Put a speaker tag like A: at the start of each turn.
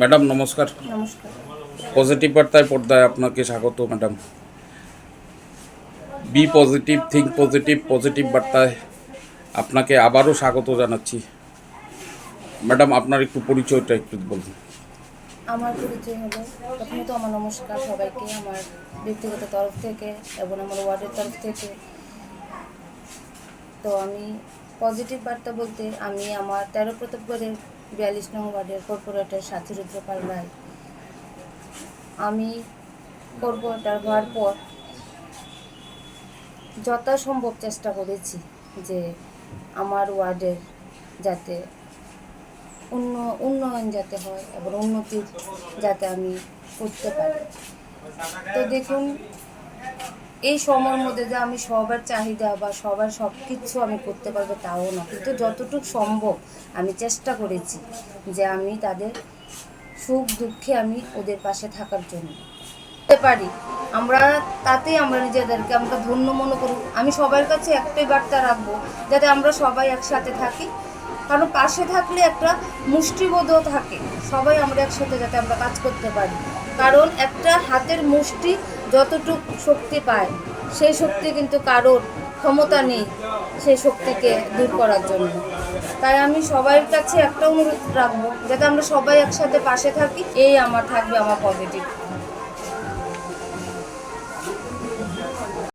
A: Madam নমস্কার।
B: নমস্কার।
A: Positive বার্তায় পর্দায় আপনাকে স্বাগত madam. Be positive think positive positive বার্তায় আপনাকে আবারও স্বাগত জানাচ্ছি। ম্যাডাম আপনার একটু পরিচয়টা একটু বলুন।
B: আমার পরিচয় হলো প্রথমত আমার নমস্কার সবাইকে আমার ব্যক্তিগত তরফ থেকে এবং আমার ওয়ার্ডের তরফ থেকে। তো আমি পজিটিভ বার্তা বলতে আমি আমার তেরো প্রতাপগড়ের বিয়াল্লিশ নং ওয়ার্ডের কর্পোরেটর সাথী রুদ্রপাল আমি কর্পোরেটর হওয়ার পর যথাসম্ভব চেষ্টা করেছি যে আমার ওয়ার্ডের যাতে উন্ন, উন্নয়ন যাতে হয় এবং উন্নতির যাতে আমি করতে পারি। তো দেখুন এই সময়ের মধ্যে যে আমি সবার চাহিদা বা সবার সব কিছু আমি করতে পারব তাও না। কিন্তু যতটুকু সম্ভব আমি চেষ্টা করেছি যে আমি তাদের সুখ দুঃখে আমি ওদের পাশে থাকার জন্য। পারি। আমরা, তাতেই আমরা নিজেদেরকে আমরা ধন্য মনে করি। আমি সবার কাছে একটাই বার্তা রাখব, যাতে আমরা সবাই একসাথে থাকি। কারণ পাশে থাকলে একটা মুষ্টিবোধও থাকে। সবাই আমরা একসাথে যাতে আমরা কাজ করতে পারি। কারণ একটা হাতের মুষ্টি যতটুক শক্তি পায়, সেই শক্তি কিন্তু কারোর ক্ষমতা নেই সেই শক্তিকে দূর করার জন্য। তাই আমি সবাইয়ের কাছে একটা অনুরোধ রাখব, যাতে আমরা সবাই একসাথে পাশে থাকি, এই আমার থাকবে আমার পজিটিভ